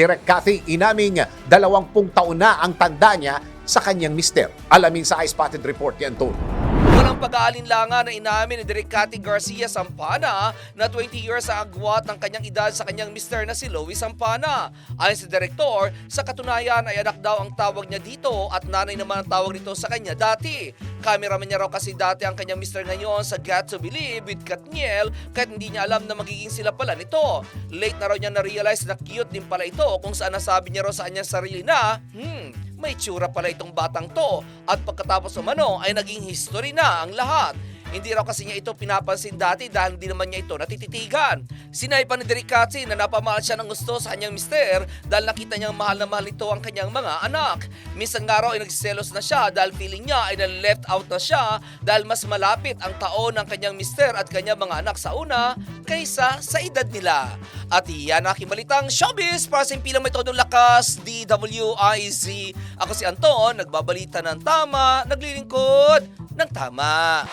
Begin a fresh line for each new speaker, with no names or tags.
Direk Cathy inaming dalawampung taon na ang tanda niya sa kanyang mister. Alamin sa iSpotted Report yan, Tol.
Walang pag-aalinlangan na inamin ni Direk Cathy Garcia Sampana na 20 years ang agwat ng kanyang edad sa kanyang mister na si Louis Sampana. Ayon sa direktor, sa katunayan ay anak daw ang tawag niya dito at nanay naman ang tawag nito sa kanya dati. Cameraman niya raw kasi dati ang kanyang mister ngayon sa Got to Believe with Katniel kahit hindi niya alam na magiging sila pala nito. Late na raw niya na-realize na cute din pala ito kung saan nasabi niya raw sa kanyang sarili na, hmm, may tsura pala itong batang to at pagkatapos umano ay naging history na ang lahat. Hindi raw kasi niya ito pinapansin dati dahil hindi naman niya ito natititigan. Sinay pa ni Derek Katsi na napamahal siya ng gusto sa kanyang mister dahil nakita niyang mahal na mahal ito ang kanyang mga anak. Minsan nga raw ay nagsiselos na siya dahil feeling niya ay na-left out na siya dahil mas malapit ang taon ng kanyang mister at kanyang mga anak sa una kaysa sa edad nila. At iyan ang aking balitang showbiz para sa impilang may todong lakas, DWIZ. Ako si Anton, nagbabalita ng tama, naglilingkod ng tama.